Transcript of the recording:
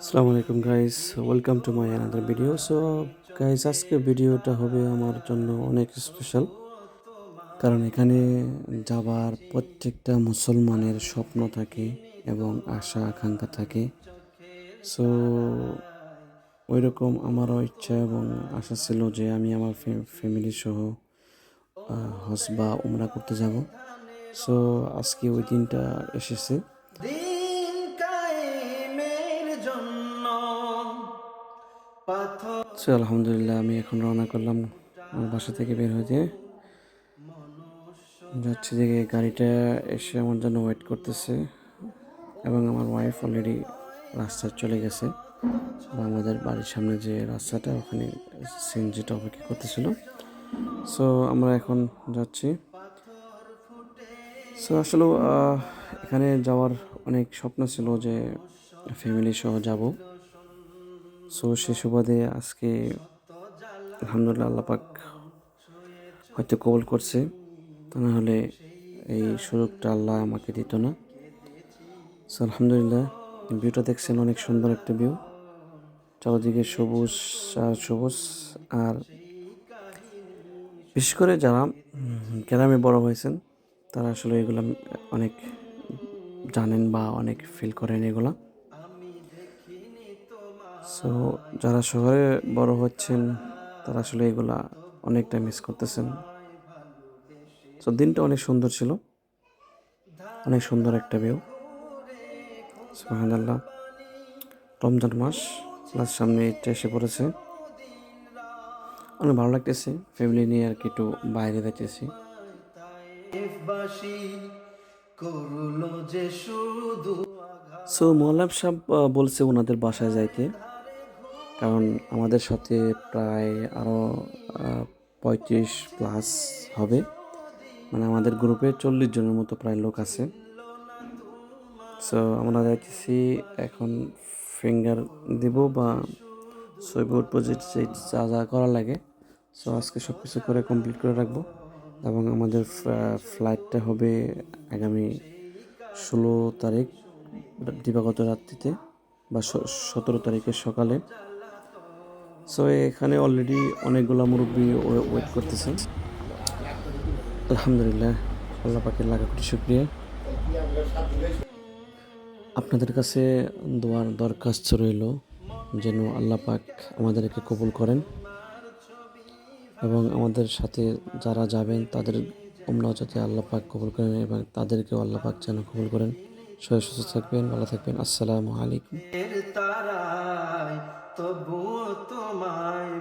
আসসালামু আলাইকুম guys welcome to my another video so guys আজকে ভিডিওটা হবে আমার জন্য অনেক স্পেশাল কারণ এখানে যাবার প্রত্যেকটা মুসলমানের স্বপ্ন থাকে এবং আশা, আকাঙ্ক্ষা থাকে। সো ওই রকম আমারও ইচ্ছা এবং আশা ছিল যে আমি আমার ফ্যামিলি সহ হজ বা উমরা করতে যাব। সো আজকে ওই দিনটা এসেছে। সো আলহামদুলিল্লাহ, আমি এখন রওনা করলাম আমার বাসা থেকে বের হয়ে। যাচ্ছি দিকে গাড়িটা এসে আমার জন্য ওয়েট করতেছে এবং আমার ওয়াইফ অলরেডি রাস্তায় চলে গেছে। আমাদের বাড়ির সামনে যে রাস্তাটা, ওখানে সিএনজিটা অপেক্ষা করতেছিল। সো আমরা এখন যাচ্ছি। সো আসলে এখানে যাওয়ার অনেক স্বপ্ন ছিল যে ফ্যামিলি সহ যাব। সো সে সুবাদে আজকে আলহামদুলিল্লাহ আল্লাহ পাক হয়তো কবল করছে। তা না হলে এই সুযোগটা আল্লাহ আমাকে দিত না। সো আলহামদুলিল্লাহ ভিউটা দেখছেন অনেক সুন্দর একটা ভিউ। চারদিকে সবুজ আর সবুজ, আর বিশেষ করে যারা গ্রামে বড় হয়েছেন, তারা আসলে এগুলো অনেক জানেন বা অনেক ফিল করেন এগুলা। সো যারা শহরে বড় হচ্ছেন, তারা আসলে এগুলা অনেকটা মিস করতেছেন। সো দিনটা অনেক সুন্দর ছিল। অনেক সুন্দর একটা ভিউ সুহানাল্লাহ রমজান মাস প্লাস সামনে ঈদটা এসে পড়েছে। অনেক ভালো লাগতেছে। ফ্যামিলি নিয়ে আর কি একটু বাইরে যাইতেছি। সো মোয়াল্লাম সাহেব বলছে ওনাদের বাসায় যাইতে। কারণ আমাদের সাথে প্রায় আরও পঁয়ত্রিশ প্লাস হবে। মানে আমাদের গ্রুপে চল্লিশ জনের মতো প্রায় লোক আছে। সো আমরা যাইতেছি এখন ফিঙ্গার দিব বা ছবি যে যা যা করা লাগে। সো আজকে সব কিছু করে কমপ্লিট করে রাখব। এবং আমাদের ফ্লাইটটা হবে আগামী ষোলো তারিখ, দিবাগত রাত্রিতে বা সতেরো তারিখের সকালে। সো এখানে অলরেডি অনেকগুলো মুরব্বী ওয়েট করতেছেন আলহামদুলিল্লাহ, আল্লাহ পাকের লাগা কোটি শুক্রিয়া। আপনাদের কাছে দোয়ার দরখাস্ত রইল, যেন আল্লাহ পাক আমাদেরকে কবুল করেন। এবং আমাদের সাথে যারা যাবেন, তাদের ওমরাও যাতে আল্লাহ পাক কবুল করেন এবং তাদেরকেও আল্লাহ পাক যেন কবুল করেন। সবাই সুস্থ থাকবেন, ভালো থাকবেন। আসসালামু আলাইকুম। তবুও তোমায়